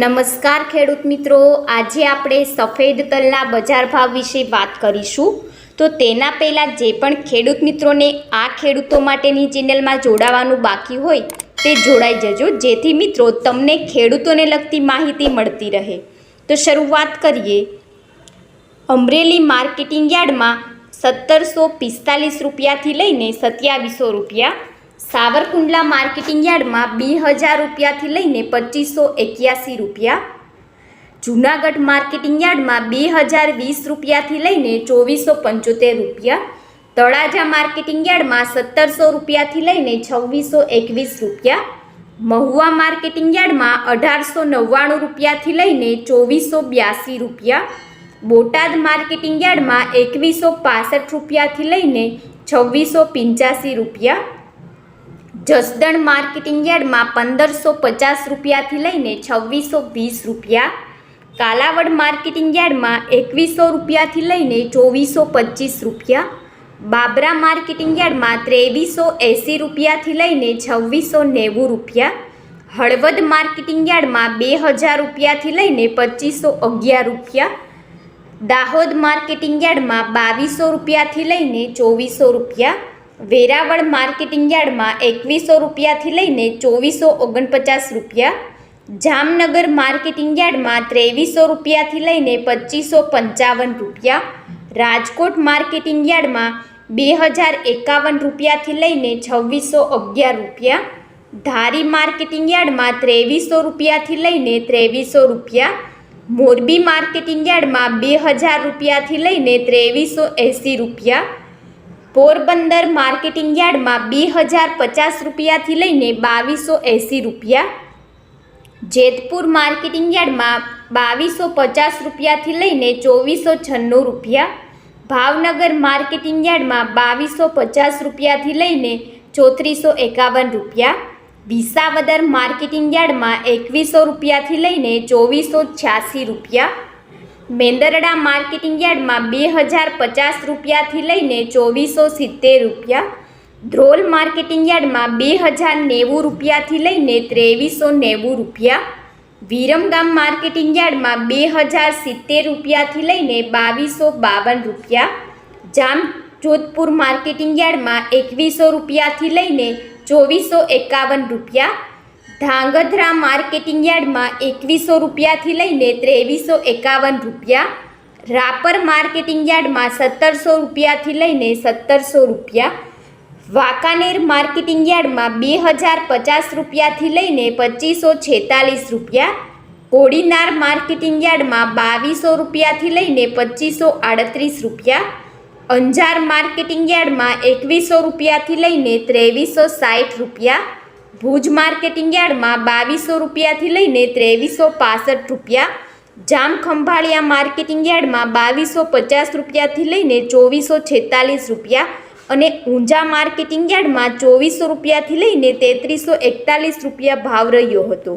નમસ્કાર ખેડૂત મિત્રો. આજે આપણે સફેદ તલના બજાર ભાવ વિશે વાત કરીશું. તો તેના પહેલાં જે પણ ખેડૂત મિત્રોને આ ખેડૂતો માટેની ચેનલમાં જોડાવાનું બાકી હોય તે જોડાઈ જજો. જેથી મિત્રો તમને ખેડૂતોને લગતી માહિતી મળતી રહે. તો શરૂઆત કરીએ. અમરેલી માર્કેટિંગ યાર્ડમાં સત્તરસો પિસ્તાલીસ રૂપિયાથી લઈને સત્યાવીસો રૂપિયા સાવરકુંડલા માર્કેટિંગ યાર્ડમાં બે હજાર રૂપિયાથી લઈને પચીસો એક્યાસી રૂપિયા. જૂનાગઢ માર્કેટિંગ યાર્ડમાં બે હજાર વીસ રૂપિયાથી લઈને ચોવીસો પંચોતેર રૂપિયા. તળાજા માર્કેટિંગ યાર્ડમાં સત્તરસો રૂપિયાથી લઈને છવ્વીસો એકવીસ રૂપિયા. મહુવા માર્કેટિંગ યાર્ડમાં અઢારસો નવ્વાણું રૂપિયાથી લઈને ચોવીસો બ્યાસી રૂપિયા. બોટાદ માર્કેટિંગ યાર્ડમાં એકવીસો પાસઠ રૂપિયાથી લઈને છવ્વીસો પંચ્યાસી રૂપિયા. જસદણ માર્કેટિંગ યાર્ડમાં પંદરસો પચાસ રૂપિયાથી લઈને છવ્વીસો વીસ રૂપિયા. કાલાવડ માર્કેટિંગ યાર્ડમાં એકવીસો રૂપિયાથી લઈને ચોવીસો પચીસ રૂપિયા. બાબરા માર્કેટિંગ યાર્ડમાં ત્રેવીસો એંસી રૂપિયાથી લઈને છવ્વીસો નેવું રૂપિયા. હળવદ માર્કેટિંગ યાર્ડમાં બે હજાર રૂપિયાથી લઈને પચીસો અગિયાર રૂપિયા. દાહોદ માર્કેટિંગ યાર્ડમાં બાવીસો રૂપિયાથી લઈને ચોવીસો રૂપિયા. વેરાવળ માર્કેટિંગ યાર્ડમાં એકવીસો રૂપિયાથી લઈને ચોવીસો ઓગણપચાસ રૂપિયા, જામનગર માર્કેટિંગ યાર્ડમાં ત્રેવીસો રૂપિયાથી લઈને પચીસો પંચાવન રૂપિયા, રાજકોટ માર્કેટિંગ યાર્ડમાં બે હજાર એકાવન રૂપિયાથી લઈને છવ્વીસો અગિયાર રૂપિયા, ધારી માર્કેટિંગ યાર્ડમાં ત્રેવીસો રૂપિયાથી લઈને ત્રેવીસો રૂપિયા, મોરબી માર્કેટિંગ યાર્ડમાં બે હજાર રૂપિયાથી લઈને ત્રેવીસો એંસી રૂપિયા પોરબંદર માર્કેટિંગ યાર્ડમાં બે હજાર પચાસ રૂપિયાથી લઈને બાવીસો એંસી રૂપિયા. જેતપુર માર્કેટિંગ યાર્ડમાં બાવીસો પચાસ રૂપિયાથી લઈને ચોવીસો છન્નું રૂપિયા. ભાવનગર માર્કેટિંગ યાર્ડમાં બાવીસો પચાસ રૂપિયાથી લઈને ચોત્રીસો એકાવન રૂપિયા. વિસાવદર માર્કેટિંગ યાર્ડમાં એકવીસો રૂપિયાથી લઈને ચોવીસો છ્યાસી રૂપિયા. મેંદરડા માર્કેટિંગ યાર્ડમાં બે હજાર પચાસ રૂપિયાથી લઈને ચોવીસો સિત્તેર રૂપિયા. ધ્રોલ માર્કેટિંગ યાર્ડમાં બે હજાર નેવું રૂપિયાથી લઈને ત્રેવીસો નેવું રૂપિયા. વિરમગામ માર્કેટિંગ યાર્ડમાં બે હજાર સિત્તેર રૂપિયાથી લઈને બાવીસો બાવન રૂપિયા. જામ જોધપુર માર્કેટિંગ યાર્ડમાં એકવીસો રૂપિયાથી લઈને ચોવીસો એકાવન રૂપિયા. ધાંગધ્રા માર્કેટિંગ યાર્ડમાં એકવીસો રૂપિયાથી લઈને ત્રેવીસો એકાવન રૂપિયા, રાપર માર્કેટિંગ યાર્ડમાં સત્તરસો રૂપિયાથી લઈને સત્તરસો રૂપિયા, વાંકાનેર માર્કેટિંગ યાર્ડમાં બે હજાર પચાસ રૂપિયાથી લઈને પચીસો છેતાલીસ રૂપિયા, કોડીનાર માર્કેટિંગ યાર્ડમાં બાવીસો રૂપિયાથી લઈને પચીસો આડત્રીસ રૂપિયા, અંજાર માર્કેટિંગ યાર્ડમાં એકવીસો રૂપિયાથી લઈને ત્રેવીસો સાઠ રૂપિયા ભુજ માર્કેટિંગ યાર્ડમાં બાવીસો રૂપિયાથી લઈને ત્રેવીસો પાસઠ રૂપિયા જામખંભાળિયા માર્કેટિંગ યાર્ડમાં બાવીસો પચાસ રૂપિયાથી લઈને ચોવીસો છેતાલીસ રૂપિયા અને ઊંઝા માર્કેટિંગ યાર્ડમાં ચોવીસો રૂપિયાથી લઈને તેત્રીસો એકતાલીસ રૂપિયા ભાવ રહ્યો હતો.